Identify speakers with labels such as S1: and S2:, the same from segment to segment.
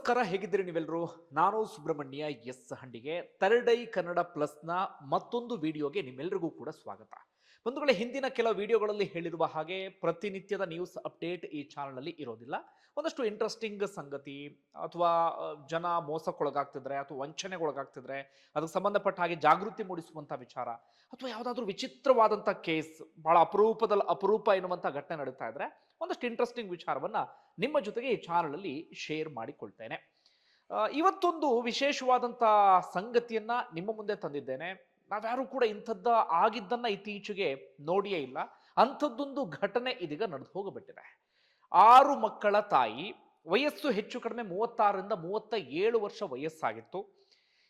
S1: ನಮಸ್ಕಾರ, ಹೇಗಿದ್ದೀರಿ ನೀವೆಲ್ಲರೂ ನಾನು Subrahmanya, S Handige third eye Kannada ಪ್ಲಸ್ನ ಮತ್ತೊಂದು ವಿಡಿಯೋಗೆ ನಿಮ್ಮೆಲ್ಲರಿಗೂ ಕೂಡ ಸ್ವಾಗತ. ಬಂಧುಗಳೇ, ಹಿಂದಿನ ಕೆಲವು ವಿಡಿಯೋಗಳಲ್ಲಿ ಹೇಳಿರುವ ಹಾಗೆ ಪ್ರತಿನಿತ್ಯದ ನ್ಯೂಸ್ ಅಪ್ಡೇಟ್ ಈ ಚಾನಲ್ನಲ್ಲಿ ಇರೋದಿಲ್ಲ. ಒಂದಷ್ಟು ಇಂಟ್ರೆಸ್ಟಿಂಗ್ ಸಂಗತಿ, ಅಥವಾ ಜನ ಮೋಸಕ್ಕೊಳಗಾಗ್ತಿದ್ರೆ, ಅಥವಾ ವಂಚನೆಗೊಳಗಾಗ್ತಿದ್ರೆ, ಅದಕ್ಕೆ ಸಂಬಂಧಪಟ್ಟ ಹಾಗೆ ಜಾಗೃತಿ ಮೂಡಿಸುವಂಥ ವಿಚಾರ, ಅಥವಾ ಯಾವುದಾದ್ರೂ ವಿಚಿತ್ರವಾದಂಥ ಕೇಸ್, ಬಹಳ ಅಪರೂಪದಲ್ಲಿ ಅಪರೂಪ ಎನ್ನುವಂಥ ಘಟನೆ ನಡೀತಾ ಇದ್ರೆ ಒಂದಷ್ಟು ಇಂಟ್ರೆಸ್ಟಿಂಗ್ ವಿಚಾರವನ್ನ ನಿಮ್ಮ ಜೊತೆಗೆ ಈ ಚಾನಲಲ್ಲಿ ಶೇರ್ ಮಾಡಿಕೊಳ್ತೇನೆ. ಇವತ್ತೊಂದು ವಿಶೇಷವಾದಂಥ ಸಂಗತಿಯನ್ನ ನಿಮ್ಮ ಮುಂದೆ ತಂದಿದ್ದೇನೆ. ನಾವ್ಯಾರು ಕೂಡ ಇಂಥದ್ದ ಆಗಿದ್ದನ್ನ ಇತ್ತೀಚೆಗೆ ನೋಡಿಯೇ ಇಲ್ಲ. ಅಂಥದ್ದೊಂದು ಘಟನೆ ಇದೀಗ ನಡೆದು ಹೋಗಬಿಟ್ಟಿದೆ. ಆರು ಮಕ್ಕಳ ತಾಯಿ, ವಯಸ್ಸು ಹೆಚ್ಚು ಕಡಿಮೆ ಮೂವತ್ತಾರರಿಂದ ಮೂವತ್ತ ಏಳು ವರ್ಷ ವಯಸ್ಸಾಗಿತ್ತು.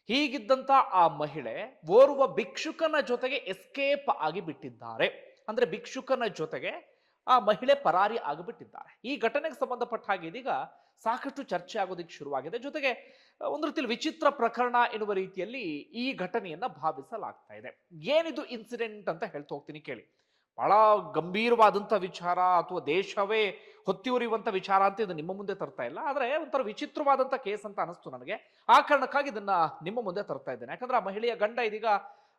S1: ಹೀಗಿದ್ದಂತ ಆ ಮಹಿಳೆ ಓರ್ವ ಭಿಕ್ಷುಕನ ಜೊತೆಗೆ ಎಸ್ಕೇಪ್ ಆಗಿ ಬಿಟ್ಟಿದ್ದಾರೆ ಅಂದ್ರೆ ಭಿಕ್ಷುಕನ ಜೊತೆಗೆ ಆ ಮಹಿಳೆ ಪರಾರಿ ಆಗಿಬಿಟ್ಟಿದ್ದಾರೆ. ಈ ಘಟನೆಗೆ ಸಂಬಂಧಪಟ್ಟ ಹಾಗೆ ಇದೀಗ ಸಾಕಷ್ಟು ಚರ್ಚೆ ಆಗೋದಕ್ಕೆ ಶುರುವಾಗಿದೆ. ಜೊತೆಗೆ ಒಂದು ರೀತಿಯಲ್ಲಿ ವಿಚಿತ್ರ ಪ್ರಕರಣ ಎನ್ನುವ ರೀತಿಯಲ್ಲಿ ಈ ಘಟನೆಯನ್ನ ಭಾವಿಸಲಾಗ್ತಾ ಇದೆ. ಏನಿದು ಇನ್ಸಿಡೆಂಟ್ ಅಂತ ಹೇಳ್ತಾ ಹೋಗ್ತೀನಿ ಕೇಳಿ. ಬಹಳ ಗಂಭೀರವಾದಂಥ ವಿಚಾರ ಅಥವಾ ದೇಶವೇ ಹೊತ್ತಿಯುರಿಯುವಂಥ ವಿಚಾರ ಅಂತ ಇದು ನಿಮ್ಮ ಮುಂದೆ ತರ್ತಾ ಇಲ್ಲ. ಆದರೆ ಒಂಥರ ವಿಚಿತ್ರವಾದಂಥ ಕೇಸ್ ಅಂತ ಅನಿಸ್ತು ನನಗೆ. ಆ ಕಾರಣಕ್ಕಾಗಿ ಇದನ್ನ ನಿಮ್ಮ ಮುಂದೆ ತರ್ತಾ ಇದ್ದೇನೆ. ಯಾಕಂದ್ರೆ ಆ ಮಹಿಳೆಯ ಗಂಡ ಇದೀಗ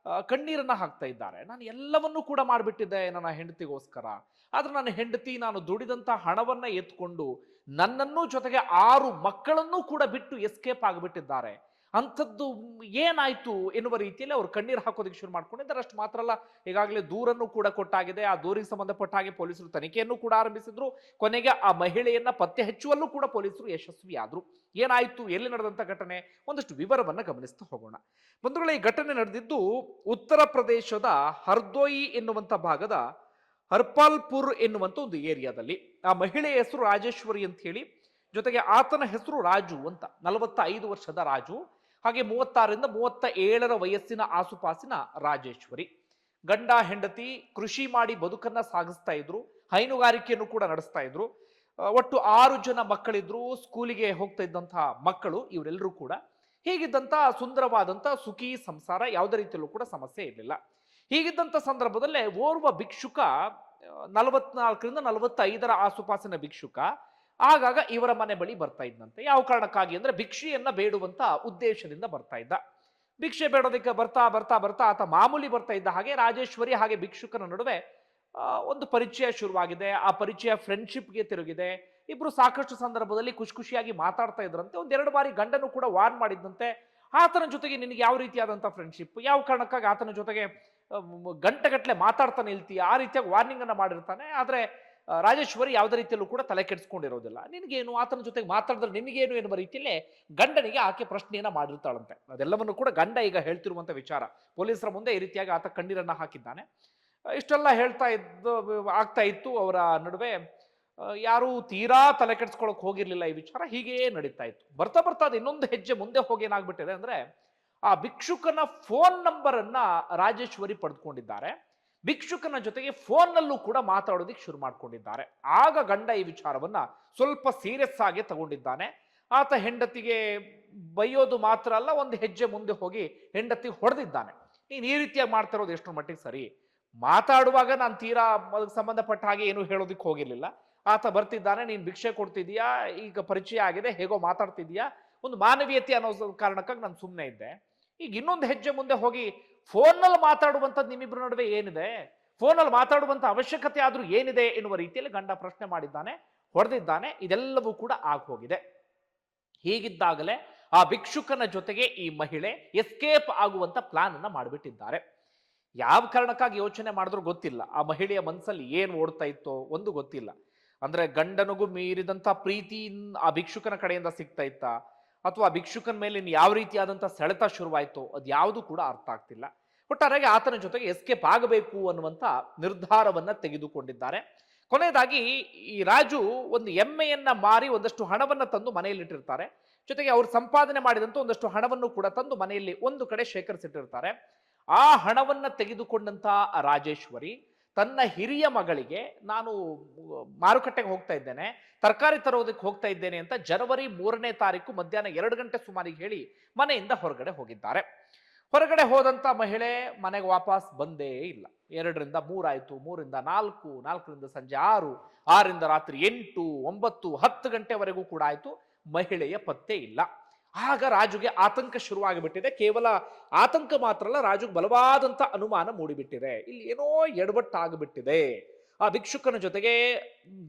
S1: ಕಣ್ಣೀರನ್ನ ಹಾಕ್ತಾ ಇದ್ದಾರೆ. ನಾನು ಎಲ್ಲವನ್ನೂ ಕೂಡ ಮಾಡಿಬಿಟ್ಟಿದ್ದೆ ನನ್ನ ಹೆಂಡತಿಗೋಸ್ಕರ. ಆದ್ರೆ ನನ್ನ ಹೆಂಡತಿ ನಾನು ದುಡಿದಂತ ಹಣವನ್ನ ಎತ್ಕೊಂಡು ನನ್ನನ್ನು ಜೊತೆಗೆ ಆರು ಮಕ್ಕಳನ್ನೂ ಕೂಡ ಬಿಟ್ಟು ಎಸ್ಕೇಪ್ ಆಗಿಬಿಟ್ಟಿದ್ದಾರೆ. ಅಂಥದ್ದು ಏನಾಯ್ತು ಎನ್ನುವ ರೀತಿಯಲ್ಲಿ ಅವರು ಕಣ್ಣೀರು ಹಾಕೋದಕ್ಕೆ ಶುರು ಮಾಡ್ಕೊಂಡಿದ್ದಾರೆ. ಅಷ್ಟು ಮಾತ್ರ ಅಲ್ಲ, ಈಗಾಗಲೇ ದೂರನ್ನು ಕೂಡ ಕೊಟ್ಟಾಗಿದೆ. ಆ ದೂರಿಗೆ ಸಂಬಂಧಪಟ್ಟ ಹಾಗೆ ಪೊಲೀಸರು ತನಿಖೆಯನ್ನು ಕೂಡ ಆರಂಭಿಸಿದ್ರು. ಕೊನೆಗೆ ಆ ಮಹಿಳೆಯನ್ನ ಪತ್ತೆ ಹಚ್ಚುವಲ್ಲೂ ಕೂಡ ಪೊಲೀಸರು ಯಶಸ್ವಿಯಾದ್ರು. ಏನಾಯ್ತು, ಎಲ್ಲಿ ನಡೆದಂತ ಘಟನೆ? ಒಂದಷ್ಟು ವಿವರವನ್ನ ಗಮನಿಸ್ತಾ ಹೋಗೋಣ. ಬಂಧುಗಳ, ಈ ಘಟನೆ ನಡೆದಿದ್ದು ಉತ್ತರ ಪ್ರದೇಶದ ಹರ್ದೋಯಿ ಎನ್ನುವಂಥ ಭಾಗದ ಹರ್ಪಾಲ್ಪುರ್ ಎನ್ನುವಂಥ ಒಂದು ಏರಿಯಾದಲ್ಲಿ. ಆ ಮಹಿಳೆಯ ಹೆಸರು ರಾಜೇಶ್ವರಿ ಅಂತ ಹೇಳಿ ಜೊತೆಗೆ ಆತನ ಹೆಸರು ರಾಜು ಅಂತ ನಲವತ್ತ ಐದು ವರ್ಷದ ರಾಜು. ಹಾಗೆ ಮೂವತ್ತಾರರಿಂದ ಮೂವತ್ತ ಏಳರ ವಯಸ್ಸಿನ ಆಸುಪಾಸಿನ ರಾಜೇಶ್ವರಿ. ಗಂಡ, ಹೆಂಡತಿ ಕೃಷಿ ಮಾಡಿ ಬದುಕನ್ನ ಸಾಗಿಸ್ತಾ ಇದ್ರು, ಹೈನುಗಾರಿಕೆಯನ್ನು ಕೂಡ ನಡೆಸ್ತಾ ಇದ್ರು. ಒಟ್ಟು ಆರು ಜನ ಮಕ್ಕಳಿದ್ರು, ಸ್ಕೂಲಿಗೆ ಹೋಗ್ತಾ ಇದ್ದಂತಹ ಮಕ್ಕಳು ಇವರೆಲ್ಲರೂ ಕೂಡ. ಹೀಗಿದ್ದಂತಹ ಸುಂದರವಾದಂತಹ ಸುಖಿ ಸಂಸಾರ ಯಾವುದೇ ರೀತಿಯಲ್ಲೂ ಕೂಡ ಸಮಸ್ಯೆ ಇರಲಿಲ್ಲ. ಹೀಗಿದ್ದಂತ ಸಂದರ್ಭದಲ್ಲೇ ಓರ್ವ ಭಿಕ್ಷುಕ ನಲವತ್ನಾಲ್ಕರಿಂದ ನಲವತ್ತೈದರ ಆಸುಪಾಸಿನ ಭಿಕ್ಷುಕ ಆಗಾಗ ಇವರ ಮನೆ ಬಳಿ ಬರ್ತಾ ಇದ್ದಂತೆ ಯಾವ ಕಾರಣಕ್ಕಾಗಿ ಅಂದ್ರೆ ಭಿಕ್ಷೆಯನ್ನ ಬೇಡುವಂತ ಉದ್ದೇಶದಿಂದ ಬರ್ತಾ ಇದ್ದ. ಭಿಕ್ಷೆ ಬೇಡೋದಕ್ಕೆ ಬರ್ತಾ ಬರ್ತಾ ಬರ್ತಾ ಆತ ಮಾಮೂಲಿ ಬರ್ತಾ ಇದ್ದ ಹಾಗೆ ರಾಜೇಶ್ವರಿ ಹಾಗೆ ಭಿಕ್ಷುಕನ ನಡುವೆ ಒಂದು ಪರಿಚಯ ಶುರುವಾಗಿದೆ. ಆ ಪರಿಚಯ ಫ್ರೆಂಡ್ಶಿಪ್ಗೆ ತಿರುಗಿದೆ. ಇಬ್ರು ಸಾಕಷ್ಟು ಸಂದರ್ಭದಲ್ಲಿ ಖುಷಿ ಖುಷಿಯಾಗಿ ಮಾತಾಡ್ತಾ ಇದ್ರಂತೆ. ಒಂದೆರಡು ಬಾರಿ ಗಂಡನು ಕೂಡ ವಾರ್ನ್ ಮಾಡಿದ್ದಂತೆ ಆತನ ಜೊತೆಗೆ ನಿನಗೆ ಯಾವ ರೀತಿಯಾದಂಥ ಫ್ರೆಂಡ್ಶಿಪ್ ಯಾವ ಕಾರಣಕ್ಕಾಗಿ ಆತನ ಜೊತೆಗೆ ಗಂಟೆಗಟ್ಟಲೆ ಮಾತಾಡ್ತಾನೆ ಇಲ್ತೀಯ ಆ ರೀತಿಯಾಗಿ ವಾರ್ನಿಂಗ್ ಅನ್ನ ಮಾಡಿರ್ತಾನೆ. ಆದ್ರೆ ರಾಜೇಶ್ವರಿ ಯಾವುದೇ ರೀತಿಯಲ್ಲೂ ಕೂಡ ತಲೆ ಕೆಡಿಸ್ಕೊಂಡಿರೋದಿಲ್ಲ. ನಿನಗೇನು? ಆತನ ಜೊತೆಗೆ ಮಾತಾಡಿದ್ರೆ ನಿನಗೇನು ಎನ್ನುವ ರೀತಿಯಲ್ಲೇ ಗಂಡನಿಗೆ ಆಕೆ ಪ್ರಶ್ನೆಯನ್ನ ಮಾಡಿರ್ತಾಳಂತೆ. ಅದೆಲ್ಲವನ್ನು ಕೂಡ ಗಂಡ ಈಗ ಹೇಳ್ತಿರುವಂತ ವಿಚಾರ. ಪೊಲೀಸರ ಮುಂದೆ ಈ ರೀತಿಯಾಗಿ ಆತ ಕಣ್ಣೀರನ್ನು ಹಾಕಿದ್ದಾನೆ. ಇಷ್ಟೆಲ್ಲ ಹೇಳ್ತಾ ಇದ್ದು, ಆಗ್ತಾ ಇತ್ತು ಅವರ ನಡುವೆ. ಯಾರೂ ತೀರಾ ತಲೆ ಕೆಡಿಸ್ಕೊಳಕ್ ಹೋಗಿರ್ಲಿಲ್ಲ ಈ ವಿಚಾರ. ಹೀಗೇ ನಡೀತಾ ಇತ್ತು. ಬರ್ತಾ ಬರ್ತಾ ಅದು ಇನ್ನೊಂದು ಹೆಜ್ಜೆ ಮುಂದೆ ಹೋಗಿ ಏನಾಗ್ಬಿಟ್ಟಿದೆ ಅಂದ್ರೆ, ಆ ಭಿಕ್ಷುಕನ ಫೋನ್ ನಂಬರ್ ಅನ್ನ ರಾಜೇಶ್ವರಿ ಪಡೆದುಕೊಂಡಿದ್ದಾರೆ ಭಿಕ್ಷುಕನ ಜೊತೆಗೆ ಫೋನ್ನಲ್ಲೂ ಕೂಡ ಮಾತಾಡೋದಿಕ್ಕೆ ಶುರು ಮಾಡ್ಕೊಂಡಿದ್ದಾರೆ. ಆಗ ಗಂಡ ಈ ವಿಚಾರವನ್ನ ಸ್ವಲ್ಪ ಸೀರಿಯಸ್ ಆಗಿ ತಗೊಂಡಿದ್ದಾನೆ. ಆತ ಹೆಂಡತಿಗೆ ಬೈಯೋದು ಮಾತ್ರ ಅಲ್ಲ, ಒಂದು ಹೆಜ್ಜೆ ಮುಂದೆ ಹೋಗಿ ಹೆಂಡತಿ ಹೊಡೆದಿದ್ದಾನೆ. ನೀನು ಈ ರೀತಿಯಾಗಿ ಮಾಡ್ತಾ ಇರೋದು ಎಷ್ಟರ ಮಟ್ಟಿಗೆ ಸರಿ? ಮಾತಾಡುವಾಗ ನಾನು ತೀರಾ ಅದಕ್ಕೆ ಸಂಬಂಧಪಟ್ಟ ಹಾಗೆ ಏನು ಹೇಳೋದಕ್ಕೆ ಹೋಗಿರ್ಲಿಲ್ಲ. ಆತ ಬರ್ತಿದ್ದಾನೆ, ನೀನು ಭಿಕ್ಷೆ ಕೊಡ್ತಿದೀಯಾ ಈಗ ಪರಿಚಯ ಆಗಿದೆ, ಹೇಗೋ ಮಾತಾಡ್ತಿದೀಯಾ ಒಂದು ಮಾನವೀಯತೆ ಅನ್ನೋ ಕಾರಣಕ್ಕಾಗಿ ನಾನು ಸುಮ್ಮನೆ ಇದ್ದೆ. ಈಗ ಇನ್ನೊಂದು ಹೆಜ್ಜೆ ಮುಂದೆ ಹೋಗಿ ಫೋನ್ನಲ್ಲಿ ಮಾತಾಡುವಂಥದ್ದು ನಿಮ್ಮಿಬ್ಬರ ನಡುವೆ ಏನಿದೆ? ಫೋನಲ್ಲಿ ಮಾತಾಡುವಂಥ ಅವಶ್ಯಕತೆ ಆದರೂ ಏನಿದೆ ಎನ್ನುವ ರೀತಿಯಲ್ಲಿ ಗಂಡ ಪ್ರಶ್ನೆ ಮಾಡಿದ್ದಾನೆ, ಹೊಡೆದಿದ್ದಾನೆ, ಇದೆಲ್ಲವೂ ಕೂಡ ಆಗಿ ಹೋಗಿದೆ ಹೀಗಿದ್ದಾಗಲೇ ಆ ಭಿಕ್ಷುಕನ ಜೊತೆಗೆ ಈ ಮಹಿಳೆ ಎಸ್ಕೇಪ್ ಆಗುವಂತ ಪ್ಲಾನ್ ಅನ್ನ ಮಾಡಿಬಿಟ್ಟಿದ್ದಾರೆ. ಯಾವ ಕಾರಣಕ್ಕಾಗಿ ಯೋಚನೆ ಮಾಡಿದ್ರು ಗೊತ್ತಿಲ್ಲ. ಆ ಮಹಿಳೆಯ ಮನಸ್ಸಲ್ಲಿ ಏನು ಓಡ್ತಾ ಇತ್ತೋ ಒಂದು ಗೊತ್ತಿಲ್ಲ. ಅಂದ್ರೆ ಗಂಡನಿಗೂ ಮೀರಿದಂತ ಪ್ರೀತಿ ಆ ಭಿಕ್ಷುಕನ ಕಡೆಯಿಂದ ಸಿಗ್ತಾ ಇತ್ತ? ಅಥವಾ ಭಿಕ್ಷುಕನ ಮೇಲೆ ಇನ್ನು ಯಾವ ರೀತಿಯಾದಂಥ ಸೆಳೆತ ಶುರುವಾಯಿತು ಅದು ಯಾವುದು ಕೂಡ ಅರ್ಥ ಆಗ್ತಿಲ್ಲ. ಒಟ್ಟಾರೆಗೆ ಆತನ ಜೊತೆಗೆ ಎಸ್ಕೇಪ್ ಆಗಬೇಕು ಅನ್ನುವಂಥ ನಿರ್ಧಾರವನ್ನು ತೆಗೆದುಕೊಂಡಿದ್ದಾರೆ. ಕೊನೆಯದಾಗಿ ಈ ರಾಜು ಒಂದು ಎಮ್ಮೆಯನ್ನ ಮಾರಿ ಒಂದಷ್ಟು ಹಣವನ್ನು ತಂದು ಮನೆಯಲ್ಲಿಟ್ಟಿರ್ತಾರೆ ಜೊತೆಗೆ ಅವರು ಸಂಪಾದನೆ ಮಾಡಿದಂತ ಒಂದಷ್ಟು ಹಣವನ್ನು ಕೂಡ ತಂದು ಮನೆಯಲ್ಲಿ ಒಂದು ಕಡೆ ಶೇಖರಿಸಿಟ್ಟಿರ್ತಾರೆ. ಆ ಹಣವನ್ನು ತೆಗೆದುಕೊಂಡಂತ ರಾಜೇಶ್ವರಿ ತನ್ನ ಹಿರಿಯ ಮಗಳಿಗೆ ನಾನು ಮಾರುಕಟ್ಟೆಗೆ ಹೋಗ್ತಾ ಇದ್ದೇನೆ, ತರಕಾರಿ ತರೋದಕ್ಕೆ ಹೋಗ್ತಾ ಇದ್ದೇನೆ ಅಂತ ಜನವರಿ ಮೂರನೇ ತಾರೀಕು ಮಧ್ಯಾಹ್ನ ಎರಡು ಗಂಟೆ ಸುಮಾರಿಗೆ ಹೇಳಿ ಮನೆಯಿಂದ ಹೊರಗಡೆ ಹೋಗಿದ್ದಾರೆ. ಹೊರಗಡೆ ಹೋದಂಥ ಮಹಿಳೆ ಮನೆಗೆ ವಾಪಸ್ ಬಂದೇ ಇಲ್ಲ. ಎರಡರಿಂದ ಮೂರಾಯಿತು ಮೂರಿಂದ ನಾಲ್ಕು, ನಾಲ್ಕರಿಂದ ಸಂಜೆ ಆರು, ಆರಿಂದ ರಾತ್ರಿ ಎಂಟು, ಒಂಬತ್ತು, ಹತ್ತು ಗಂಟೆವರೆಗೂ ಕೂಡ ಆಯಿತು, ಮಹಿಳೆಯ ಪತ್ತೆ ಇಲ್ಲ. ಆಗ ರಾಜುಗೆ ಆತಂಕ ಶುರುವಾಗಿಬಿಟ್ಟಿದೆ. ಕೇವಲ ಆತಂಕ ಮಾತ್ರ ಅಲ್ಲ, ರಾಜುಗೆ ಬಲವಾದಂಥ ಅನುಮಾನ ಮೂಡಿಬಿಟ್ಟಿದೆ. ಇಲ್ಲಿ ಏನೋ ಎಡವಟ್ಟಾಗ್ಬಿಟ್ಟಿದೆ. ಆ ಭಿಕ್ಷುಕನ ಜೊತೆಗೆ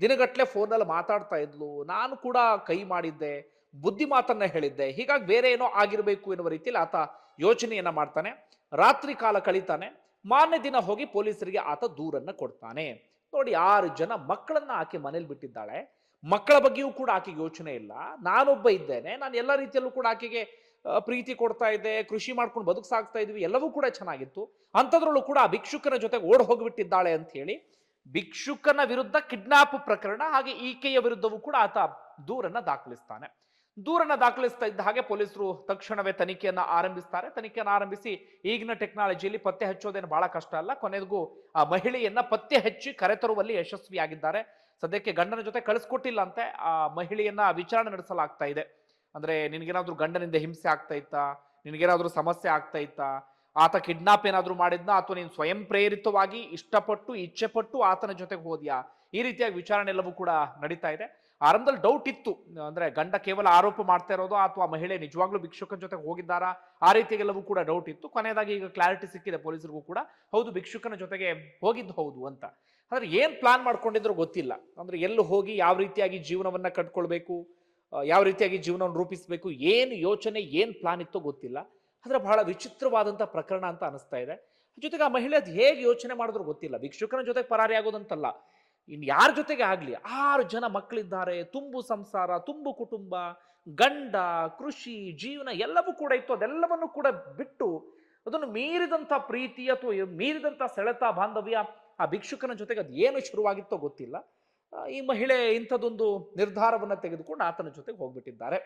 S1: ದಿನಗಟ್ಟಲೆ ಫೋನಲ್ಲಿ ಮಾತಾಡ್ತಾ ಇದ್ಲು. ನಾನು ಕೂಡ ಕೈ ಮಾಡಿದ್ದೆ, ಬುದ್ಧಿ ಮಾತನ್ನ ಹೇಳಿದ್ದೆ. ಹೀಗಾಗಿ ಬೇರೆ ಏನೋ ಆಗಿರಬೇಕು ಎನ್ನುವ ರೀತಿಯಲ್ಲಿ ಆತ ಯೋಚನೆಯನ್ನ ಮಾಡ್ತಾನೆ. ರಾತ್ರಿ ಕಾಲ ಕಳೀತಾನೆ. ಮಾನ್ಯ ದಿನ ಹೋಗಿ ಪೊಲೀಸರಿಗೆ ಆತ ದೂರನ್ನ ಕೊಡ್ತಾನೆ. ನೋಡಿ ಆರು ಜನ ಮಕ್ಕಳನ್ನ ಆಕೆ ಮನೇಲಿ ಬಿಟ್ಟಿದ್ದಾಳೆ. ಮಕ್ಕಳ ಬಗ್ಗೆಯೂ ಕೂಡ ಆಕೆಗೆ ಯೋಚನೆ ಇಲ್ಲ. ನಾನೊಬ್ಬ ಇದ್ದೇನೆ. ನಾನು ಎಲ್ಲ ರೀತಿಯಲ್ಲೂ ಕೂಡ ಆಕೆಗೆ ಪ್ರೀತಿ ಕೊಡ್ತಾ ಇದ್ದೆ, ಕೃಷಿ ಮಾಡ್ಕೊಂಡು ಬದುಕು ಸಾಗ್ತಾ ಇದ್ವಿ, ಎಲ್ಲವೂ ಕೂಡ ಚೆನ್ನಾಗಿತ್ತು. ಅಂಥದ್ರಲ್ಲೂ ಕೂಡ ಆ ಭಿಕ್ಷುಕನ ಜೊತೆಗೆ ಓಡ್ ಹೋಗಿಬಿಟ್ಟಿದ್ದಾಳೆ ಅಂತ ಹೇಳಿ, ಭಿಕ್ಷುಕನ ವಿರುದ್ಧ ಕಿಡ್ನಾಪ್ ಪ್ರಕರಣ ಹಾಗೆ ಈಕೆಯ ವಿರುದ್ಧವೂ ಕೂಡ ಆತ ದೂರನ್ನ ದಾಖಲಿಸ್ತಾನೆ. ದೂರನ್ನ ದಾಖಲಿಸ್ತಾ ಇದ್ದ ಹಾಗೆ ಪೊಲೀಸರು ತಕ್ಷಣವೇ ತನಿಖೆಯನ್ನ ಆರಂಭಿಸ್ತಾರೆ. ತನಿಖೆಯನ್ನು ಆರಂಭಿಸಿ ಈಗಿನ ಟೆಕ್ನಾಲಜಿಯಲ್ಲಿ ಪತ್ತೆ ಹಚ್ಚೋದೇನು ಬಹಳ ಕಷ್ಟ ಅಲ್ಲ. ಕೊನೆಗೂ ಆ ಮಹಿಳೆಯನ್ನ ಪತ್ತೆ ಹಚ್ಚಿ ಕರೆತರುವಲ್ಲಿ ಯಶಸ್ವಿಯಾಗಿದ್ದಾರೆ. ಸದ್ಯಕ್ಕೆ ಗಂಡನ ಜೊತೆ ಕಳಿಸ್ಕೊಟ್ಟಿಲ್ಲ ಅಂತೆ ಆ ಮಹಿಳೆಯನ್ನ ವಿಚಾರಣೆ ನಡೆಸಲಾಗ್ತಾ ಇದೆ. ಅಂದ್ರೆ ನಿನಗೇನಾದ್ರೂ ಗಂಡನಿಂದ ಹಿಂಸೆ ಆಗ್ತಾ ಇತ್ತಾ? ನಿನಗೇನಾದ್ರೂ ಸಮಸ್ಯೆ ಆಗ್ತಾ ಇತ್ತಾ? ಆತ ಕಿಡ್ನಾಪ್ ಏನಾದ್ರೂ ಮಾಡಿದ್ನ? ಅಥವಾ ನೀನ್ ಸ್ವಯಂ ಪ್ರೇರಿತವಾಗಿ ಇಷ್ಟಪಟ್ಟು ಇಚ್ಛೆ ಪಟ್ಟು ಆತನ ಜೊತೆಗೆ ಹೋದ್ಯಾ? ಈ ರೀತಿಯಾಗಿ ವಿಚಾರಣೆ ಎಲ್ಲವೂ ಕೂಡ ನಡೀತಾ ಇದೆ. ಆರಂಭದಲ್ಲಿ ಡೌಟ್ ಇತ್ತು. ಅಂದ್ರೆ ಗಂಡ ಕೇವಲ ಆರೋಪ ಮಾಡ್ತಾ ಇರೋದು? ಅಥವಾ ಮಹಿಳೆ ನಿಜವಾಗ್ಲೂ ಭಿಕ್ಷುಕನ ಜೊತೆಗೆ ಹೋಗಿದ್ದಾರಾ? ಆ ರೀತಿಯಾಗೆಲ್ಲವೂ ಕೂಡ ಡೌಟ್ ಇತ್ತು. ಕೊನೆಯದಾಗಿ ಈಗ ಕ್ಲಾರಿಟಿ ಸಿಕ್ಕಿದೆ ಪೊಲೀಸರಿಗೂ ಕೂಡ. ಹೌದು, ಭಿಕ್ಷುಕನ ಜೊತೆಗೆ ಹೋಗಿದ್ದು ಹೌದು ಅಂತ. ಆದ್ರೆ ಏನು ಪ್ಲಾನ್ ಮಾಡ್ಕೊಂಡಿದ್ರು ಗೊತ್ತಿಲ್ಲ. ಅಂದ್ರೆ ಎಲ್ಲಿ ಹೋಗಿ ಯಾವ ರೀತಿಯಾಗಿ ಜೀವನವನ್ನ ಕಟ್ಕೊಳ್ಬೇಕು ಯಾವ ರೀತಿಯಾಗಿ ಜೀವನವನ್ನು ರೂಪಿಸಬೇಕು, ಏನು ಯೋಚನೆ, ಏನು ಪ್ಲಾನ್ ಇತ್ತೋ ಗೊತ್ತಿಲ್ಲ. ಅಂದ್ರೆ ಬಹಳ ವಿಚಿತ್ರವಾದಂತ ಪ್ರಕರಣ ಅಂತ ಅನಿಸ್ತಾ ಇದೆ. ಜೊತೆಗೆ ಆ ಮಹಿಳೆ ಅದು ಹೇಗೆ ಯೋಚನೆ ಮಾಡಿದ್ರು ಗೊತ್ತಿಲ್ಲ. ಭಿಕ್ಷುಕನ ಜೊತೆಗೆ ಪರಾರಿ ಆಗೋದಂತಲ್ಲ. ಇನ್ ಯಾರ ಜೊತೆಗೆ ಆಗ್ಲಿ, ಆರು ಜನ ಮಕ್ಕಳಿದ್ದಾರೆ ತುಂಬು ಸಂಸಾರ, ತುಂಬು ಕುಟುಂಬ, ಗಂಡ, ಕೃಷಿ, ಜೀವನ ಎಲ್ಲವೂ ಕೂಡ ಇತ್ತು. ಅದೆಲ್ಲವನ್ನು ಕೂಡ ಬಿಟ್ಟು ಅದನ್ನು ಮೀರಿದಂತ ಪ್ರೀತಿ ಅಥವಾ ಮೀರಿದಂತ ಸೆಳೆತ ಬಾಂಧವ್ಯ ಆ ಭಿಕ್ಷುಕನ ಜೊತೆಗೆ ಅದು ಏನು ಶುರುವಾಗಿತ್ತೋ ಗೊತ್ತಿಲ್ಲ. ಈ ಮಹಿಳೆ ಇಂಥದ್ದೊಂದು ನಿರ್ಧಾರವನ್ನ ತೆಗೆದುಕೊಂಡು ಆತನ ಜೊತೆಗೆ ಹೋಗ್ಬಿಟ್ಟಿದ್ದಾರೆ.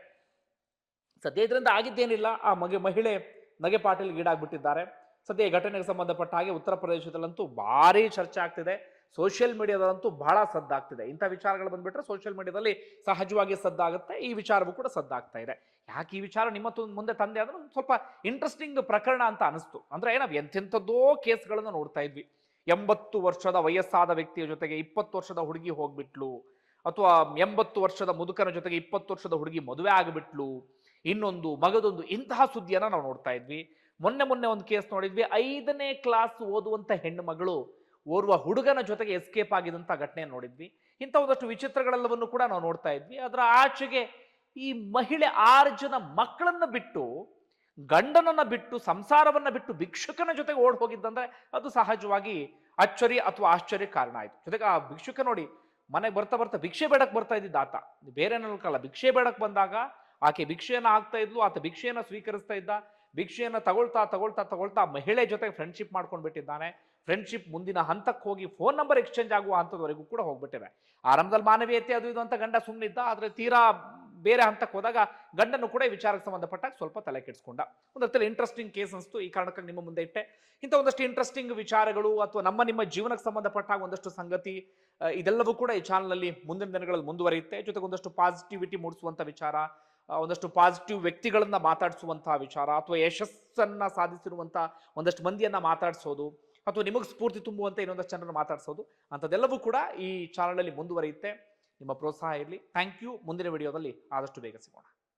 S1: ಸದ್ಯ ಇದರಿಂದ ಆಗಿದ್ದೇನಿಲ್ಲ. ಆ ಮಗೆ, ಮಹಿಳೆ ನಗೆ ಪಾಟೀಲ್ ಗೀಡಾಗ್ಬಿಟ್ಟಿದ್ದಾರೆ ಸದ್ಯ ಈ ಘಟನೆಗೆ ಸಂಬಂಧಪಟ್ಟ ಹಾಗೆ ಉತ್ತರ ಪ್ರದೇಶದಲ್ಲಂತೂ ಭಾರಿ ಚರ್ಚೆ ಆಗ್ತಿದೆ. ಸೋಷಿಯಲ್ ಮೀಡಿಯಾದಲ್ಲಂತೂ ಬಹಳ ಸದ್ದಾಗ್ತಿದೆ. ಇಂಥ ವಿಚಾರಗಳು ಬಂದ್ಬಿಟ್ರೆ ಸೋಷಿಯಲ್ ಮೀಡಿಯಾದಲ್ಲಿ ಸಹಜವಾಗಿ ಸದ್ದಾಗುತ್ತೆ. ಈ ವಿಚಾರವೂ ಕೂಡ ಸದ್ದಾಗ್ತಾ ಇದೆ. ಯಾಕೆ ಈ ವಿಚಾರ ನಿಮ್ಮ ಮುಂದೆ ತಂದೆ ಅಂದ್ರೆ ಸ್ವಲ್ಪ ಇಂಟ್ರೆಸ್ಟಿಂಗ್ ಪ್ರಕರಣ ಅಂತ ಅನಿಸ್ತು. ಅಂದ್ರೆ ನಾವು ಎಂತೆಂಥದ್ದೋ ಕೇಸ್ಗಳನ್ನು ನೋಡ್ತಾ ಇದ್ವಿ. ಎಂಬತ್ತು ವರ್ಷದ ವಯಸ್ಸಾದ ವ್ಯಕ್ತಿಯ ಜೊತೆಗೆ ಇಪ್ಪತ್ತು ವರ್ಷದ ಹುಡುಗಿ ಹೋಗ್ಬಿಟ್ಲು. ಅಥವಾ ಎಂಬತ್ತು ವರ್ಷದ ಮುದುಕನ ಜೊತೆಗೆ ಇಪ್ಪತ್ತು ವರ್ಷದ ಹುಡುಗಿ ಮದುವೆ ಆಗಿಬಿಟ್ಲು. ಇನ್ನೊಂದು ಮಗದೊಂದು ಇಂತಹ ಸುದ್ದಿಯನ್ನ ನಾವು ನೋಡ್ತಾ ಇದ್ವಿ. ಮೊನ್ನೆ ಮೊನ್ನೆ ಒಂದು ಕೇಸ್ ನೋಡಿದ್ವಿ. ಐದನೇ ಕ್ಲಾಸ್ ಓದುವಂತ ಹೆಣ್ಣು ಮಗಳು ಓರ್ವ ಹುಡುಗನ ಜೊತೆಗೆ ಎಸ್ಕೇಪ್ ಆಗಿದಂತ ಘಟನೆ ನೋಡಿದ್ವಿ. ಇಂಥ ಒಂದಷ್ಟು ವಿಚಿತ್ರಗಳೆಲ್ಲವನ್ನು ಕೂಡ ನಾವು ನೋಡ್ತಾ ಇದ್ವಿ. ಅದರ ಆಚೆಗೆ ಈ ಮಹಿಳೆ ಆರು ಜನ ಮಕ್ಕಳನ್ನು ಬಿಟ್ಟು ಗಂಡನನ್ನ ಬಿಟ್ಟು, ಸಂಸಾರವನ್ನ ಬಿಟ್ಟು ಭಿಕ್ಷುಕನ ಜೊತೆಗೆ ಓಡ್ ಹೋಗಿದ್ದಂದ್ರೆ ಅದು ಸಹಜವಾಗಿ ಅಚ್ಚರಿ ಅಥವಾ ಆಶ್ಚರ್ಯ ಕಾರಣ ಆಯ್ತು. ಜೊತೆಗೆ ಆ ಭಿಕ್ಷುಕ ನೋಡಿ, ಮನೆಗೆ ಬರ್ತಾ ಬರ್ತಾ ಭಿಕ್ಷೆ ಬೇಡಕ್ಕೆ ಬರ್ತಾ ಇದ್ದಿದ್ದ ಆತ. ಬೇರೆ ನಲ್ಕಲ್ಲ ಭಿಕ್ಷೆ ಬೇಡಕ್ಕೆ ಬಂದಾಗ ಆಕೆ ಭಿಕ್ಷೆಯನ್ನ ಆಗ್ತಾ ಇದ್ಲು, ಆತ ಭಿಕ್ಷೆಯನ್ನ ಸ್ವೀಕರಿಸ್ತಾ ಇದ್ದ, ಭಿಕ್ಷೆಯನ್ನ ತಗೊಳ್ತಾ ತಗೊಳ್ತಾ ತಗೊಳ್ತಾ ಮಹಿಳೆ ಜೊತೆಗೆ ಫ್ರೆಂಡ್ಶಿಪ್ ಮಾಡ್ಕೊಂಡು ಬಿಟ್ಟಿದ್ದಾನೆ. ಫ್ರೆಂಡ್ಶಿಪ್ ಮುಂದಿನ ಹಂತಕ್ಕೆ ಹೋಗಿ ಫೋನ್ ನಂಬರ್ ಎಕ್ಸ್ಚೇಂಜ್ ಆಗುವ ಹಂತದವರೆಗೂ ಕೂಡ ಹೋಗ್ಬಿಟ್ಟಿದೆ ಆರಂಭದಲ್ಲಿ ಮಾನವೀಯತೆ ಅದು ಇದು ಅಂತ ಗಂಡ ಸುಮ್ಮನಿದ್ದ ಆದರೆ ತೀರಾ ಬೇರೆ ಹಂತಕ್ಕೆ ಹೋದಾಗ ಗಂಡನ್ನು ಕೂಡ ವಿಚಾರಕ್ಕೆ ಸಂಬಂಧಪಟ್ಟಾಗ ಸ್ವಲ್ಪ ತಲೆ ಕೆಡಿಸ್ಕೊಂಡ. ಒಂದರ್ಥದಲ್ಲಿ ಇಂಟ್ರೆಸ್ಟಿಂಗ್ ಕೇಸ್ ಅನಿಸ್ತು, ಈ ಕಾರಣಕ್ಕಾಗಿ ನಿಮ್ಮ ಮುಂದೆ ಇಟ್ಟೆ. ಇಂಥ ಒಂದಷ್ಟು ಇಂಟ್ರೆಸ್ಟಿಂಗ್ ವಿಚಾರಗಳು ಅಥವಾ ನಮ್ಮ ನಿಮ್ಮ ಜೀವನಕ್ಕೆ ಸಂಬಂಧಪಟ್ಟಾಗ ಒಂದಷ್ಟು ಸಂಗತಿ ಇದೆಲ್ಲವೂ ಕೂಡ ಈ ಚಾನೆಲ್ನಲ್ಲಿ ಮುಂದಿನ ದಿನಗಳಲ್ಲಿ ಮುಂದುವರಿಯುತ್ತೆ. ಜೊತೆಗೆ ಒಂದಷ್ಟು ಪಾಸಿಟಿವಿಟಿ ಮೂಡಿಸುವಂಥ ವಿಚಾರ ಒಂದಷ್ಟು ಪಾಸಿಟಿವ್ ವ್ಯಕ್ತಿಗಳನ್ನ ಮಾತಾಡಿಸುವಂತಹ ವಿಚಾರ ಅಥವಾ ಯಶಸ್ಸನ್ನ ಸಾಧಿಸಿರುವಂಥ ಒಂದಷ್ಟು ಮಂದಿಯನ್ನ ಮಾತಾಡಿಸೋದು ಅಥವಾ ನಿಮಗೆ ಸ್ಫೂರ್ತಿ ತುಂಬುವಂತ ಇನ್ನೊಂದಷ್ಟು ಜನರನ್ನು ಮಾತಾಡಿಸೋದು ಅಂಥದ್ದೆಲ್ಲವೂ ಕೂಡ ಈ ಚಾನಲಲ್ಲಿ ಮುಂದುವರಿಯುತ್ತೆ. ನಿಮ್ಮ ಪ್ರೋತ್ಸಾಹ ಇರಲಿ. ಥ್ಯಾಂಕ್ ಯು ಮುಂದಿನ ವಿಡಿಯೋದಲ್ಲಿ ಆದಷ್ಟು ಬೇಗ ಸಿಗೋಣ.